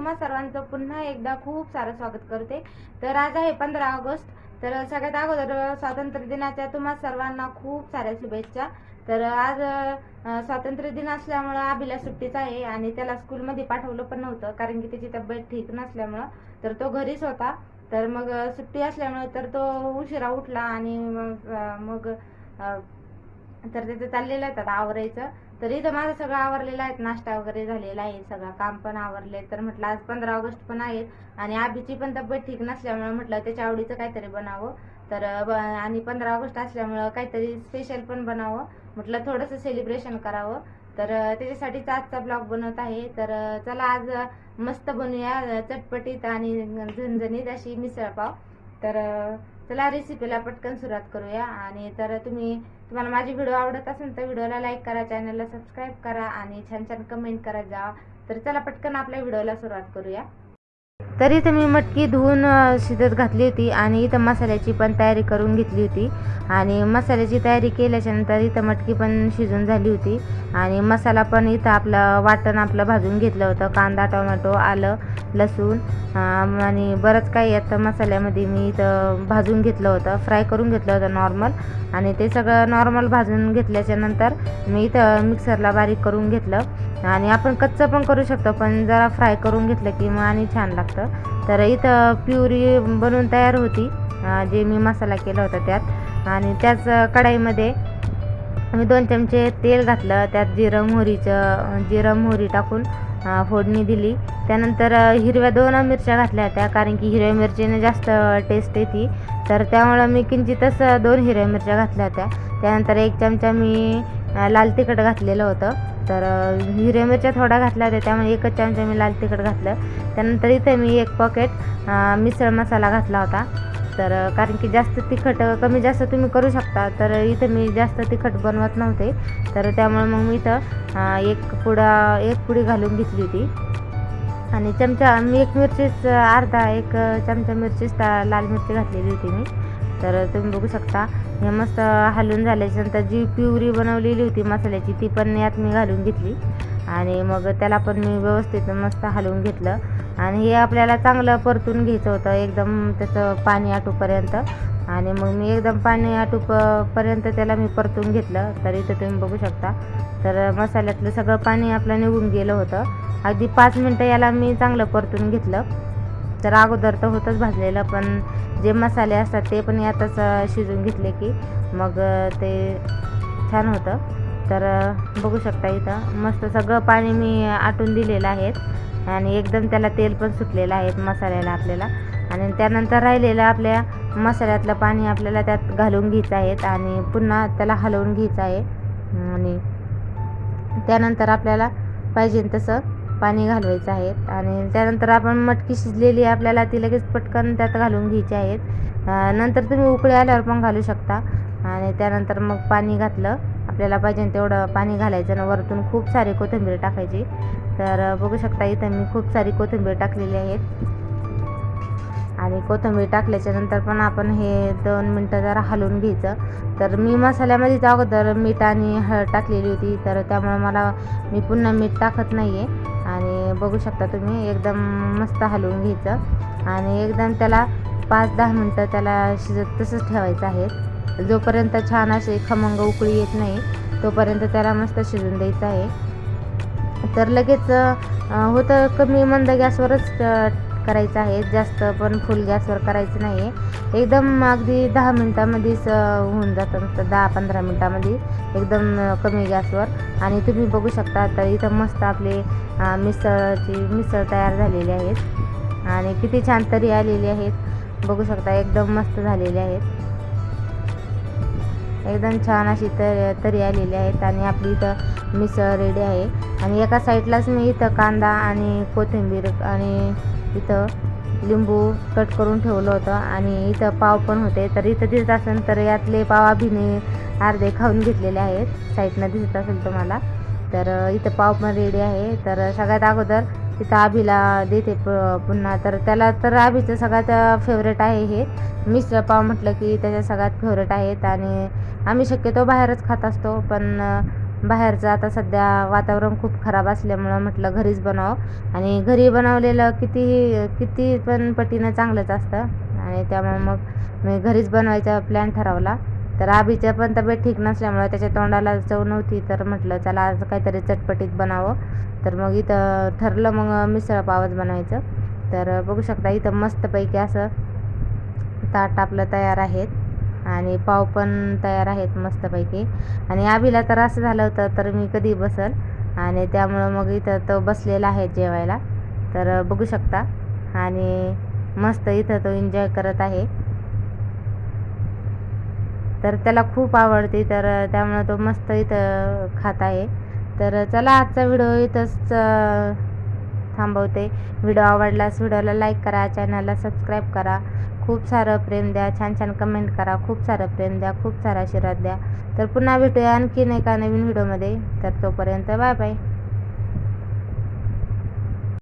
तुम्हा सर्वांचं पुन्हा एकदा खूप सारं स्वागत करते. तर आज आहे पंधरा ऑगस्ट. तर सगळ्यात अगोदर स्वातंत्र्य दिनाच्या तुम्हा सर्वांना खूप साऱ्या शुभेच्छा. तर आज स्वातंत्र्य दिन असल्यामुळं आबीला सुट्टीच आहे आणि त्याला स्कूलमध्ये पाठवलं पण नव्हतं कारण की त्याची तब्येत ठीक नसल्यामुळं. तर तो घरीच होता. तर मग सुट्टी असल्यामुळे तर तो उशिरा उठला आणि मग मग तर त्याचं चाललेलं होतं आवरायचं. तर इथं माझं सगळं आवरलेलं आहे नाश्ता वगैरे झालेला आहे सगळं काम पण आवरले तर म्हटलं आज पंधरा ऑगस्ट पण आहेत आणि आबीची पण तब्येत ठीक नसल्यामुळे म्हटलं त्याच्या आवडीचं काहीतरी बनावं. तर ब- आणि पंधरा ऑगस्ट असल्यामुळं काहीतरी स्पेशल पण बनावं. म्हटलं थोडंसं सेलिब्रेशन करावं. तर त्याच्यासाठीच आजचा ब्लॉग बनवत आहे. तर चला आज मस्त बनवूया चटपटीत आणि झणझणीत अशी मिसळ पाव. तर चला रेसिपीला पटकन सुरुवात करूया. आणि तर तुम्ही तुम्हाला माझी व्हिडिओ आवडत असेल तर व्हिडिओला लाईक करा चॅनलला सबस्क्राईब करा आणि छान छान कमेंट करत जा. तर चला पटकन आपल्या व्हिडिओला सुरुवात करूया. तर इथं मी मटकी धुवून शिजत घातली होती आणि इथं मसाल्याची पण तयारी करून घेतली होती. आणि मसाल्याची तयारी केल्याच्यानंतर इथं मटकी पण शिजून झाली होती. आणि मसाला पण इथं आपलं वाटण आपलं भाजून घेतलं होतं. कांदा टोमॅटो आलं लसूण आणि बरंच काही आता मसाल्यामध्ये मी इथं भाजून घेतलं होतं. फ्राय करून घेतलं होतं नॉर्मल. आणि ते सगळं नॉर्मल भाजून घेतल्याच्यानंतर मी इथं मिक्सरला बारीक करून घेतलं. आणि आपण कच्चं पण करू शकतो पण जरा फ्राय करून घेतलं की मग आणि छान लागतं. तर इथं प्युरी बनवून तयार होती जे मी मसाला केला होता त्यात. आणि त्याच कढाईमध्ये मी दोन चमचे तेल घातलं त्यात जिरं मोहरीचं जिरं मोहरी टाकून फोडणी दिली. त्यानंतर हिरव्या दोन मिरच्या घातल्या होत्या कारण की हिरव्या मिरचीने जास्त टेस्ट येते. तर त्यामुळं मी किंचितच दोन हिरव्या मिरच्या घातल्या होत्या. त्यानंतर एक चमचा मी लाल तिखट घातलेलं होतं. तर हिरव्या मिरच्या थोडा घातल्या होत्या त्यामुळे एकच चमचा मी लाल तिखट घातलं. त्यानंतर इथे मी एक पॉकेट मिसळ मसाला घातला होता. तर कारण की जास्त तिखट कमी जास्त तुम्ही करू शकता. तर इथं मी जास्त तिखट बनवत नव्हते. तर त्यामुळे मग मी इथं एक पुडा एक पुडी घालून घेतली होती. आणि चमचा मी एक मिरचीच अर्धा एक चमचा मिरचीच ता- लाल मिरची घातलेली होती मी. तर तुम्ही बघू शकता. हे मस्त हलवून झाल्याच्यानंतर जी प्युरी बनवलेली होती मसाल्याची ती पण यात मी घालून घेतली. आणि मग त्याला पण मी व्यवस्थित मस्त हलवून घेतलं. आणि हे आपल्याला चांगलं परतून घ्यायचं होतं एकदम त्याचं पाणी आटूपर्यंत. आणि मग मी एकदम पाणी आटू पर्यंत त्याला मी परतून घेतलं. तर इथं तुम्ही बघू शकता. तर मसाल्यातलं सगळं पाणी आपलं निघून गेलं होतं. अगदी पाच मिनटं याला मी चांगलं परतून घेतलं. तर अगोदर तर होतंच भाजलेलं पण जे मसाले असतात ते पण यातच शिजून घेतले की मग ते छान होतं. तर बघू शकता इथं मस्त सगळं पाणी मी आटून दिलेलं आहे आणि एकदम त्याला तेल पण सुटलेलं आहे मसाल्याला आपल्याला. आणि त्यानंतर राहिलेलं आपल्या मसाल्यातलं पाणी आपल्याला त्यात घालून घ्यायचं आहे आणि पुन्हा त्याला हलवून घ्यायचं आहे. आणि त्यानंतर आपल्याला पाहिजे तसं पाणी घालवायचं आहे आणि त्यानंतर आपण मटकी शिजलेली आपल्याला ती लगेच पटकन त्यात घालून घ्यायची आहेत नंतर तुम्ही उकळी आल्यावर पण घालू शकता. आणि त्यानंतर मग पाणी घातलं आपल्याला पाहिजे तेवढं पाणी घालायचं आणि वरतून खूप सारी कोथिंबीर टाकायची. तर बघू शकता इथं मी खूप सारी कोथिंबीर टाकलेली आहेत. आणि कोथिंबीर टाकल्याच्यानंतर पण आपण हे दोन मिनटं जरा हलवून घ्यायचं. तर मी मसाल्यामध्येच अगोदर मीठ आणि हळद टाकलेली होती तर त्यामुळे मला मी पुन्हा मीठ टाकत नाही आहे आणि बघू शकता तुम्ही एकदम मस्त हलवून घ्यायचं. आणि एकदम त्याला पाच दहा मिनटं त्याला शिजत तसंच ठेवायचं आहे. जोपर्यंत छान असे खमंग उकळी येत नाही तोपर्यंत त्याला मस्त शिजून द्यायचं आहे. तर लगेच होतं कमी मंद गॅसवरच करायचं आहे. जास्त पण फुल गॅसवर करायचं नाही आहे एकदम अगदी दहा मिनटामध्येच होऊन जातं. नुसतं दहा पंधरा मिनटामध्ये एकदम कमी गॅसवर. आणि तुम्ही बघू शकता तर इथं मस्त आपले मिसळची मिसळ तयार झालेली आहेत. आणि किती छान तरी आलेली आहेत. बघू शकता एकदम मस्त झालेले आहेत. एकदम छान अशी तर तरी आलेली आहेत. आणि आपली इथं मिसळ रेडी आहे. आणि एका साईडलाच मी इथं कांदा आणि कोथिंबीर आणि इथं लिंबू कट करून ठेवलं होतं आणि इथं पाव पण होते. तर इथं दिसत असेल तर यातले पाव अभिने अर्धे खाऊन घेतलेले आहेत. साईडनं दिसत असेल तुम्हाला. तर इथं पाव पण रेडी आहे. तर सगळ्यात अगोदर तिथं आभीला देते प पुन्हा. तर त्याला तर आभीचं सगळ्यात फेवरेट आहे हे. मिसळ पाव म्हटलं की त्याच्या सगळ्यात फेवरेट आहेत. आणि आम्ही शक्यतो बाहेरच खात असतो. पण बाहेरचं आता सध्या वातावरण खूप खराब असल्यामुळं म्हटलं घरीच बनावं आणि घरी बनवलेलं कितीही किती पण पटीनं चांगलंच असतं. आणि त्यामुळे मग मी घरीच बनवायचा प्लॅन ठरवला. तर आबीच्या पण तब्येत ठीक नसल्यामुळं त्याच्या तोंडाला चव नव्हती तर म्हटलं चला आज काहीतरी चटपटीत बनावं. तर मग इथं ठरलं मग मिसळ पावच बनवायचं. तर बघू शकता इथं मस्तपैकी असं ताट आपलं तयार आहेत आणि पाव पण तयार आहेत मस्तपैकी. आणि आबीला तर असं झालं होतं तर मी कधी बसल. आणि त्यामुळं मग इथं तो बसलेला आहे जेवायला. तर बघू शकता. आणि मस्त इथं तो एन्जॉय करत आहे. तर त्याला खूप आवडते तर त्यामुळं तो मस्त इथं खात आहे. तर चला आजचा व्हिडिओ इथंच थांबवते. व्हिडिओ आवडलास व्हिडिओला लाईक करा चॅनलला सबस्क्राईब करा. खूप सारं प्रेम द्या छान छान कमेंट करा खूप सारं प्रेम द्या खूप सारा आशीर्वाद द्या. तर पुन्हा भेटूया आणखीन एका नवीन व्हिडिओमध्ये तर तोपर्यंत बाय बाय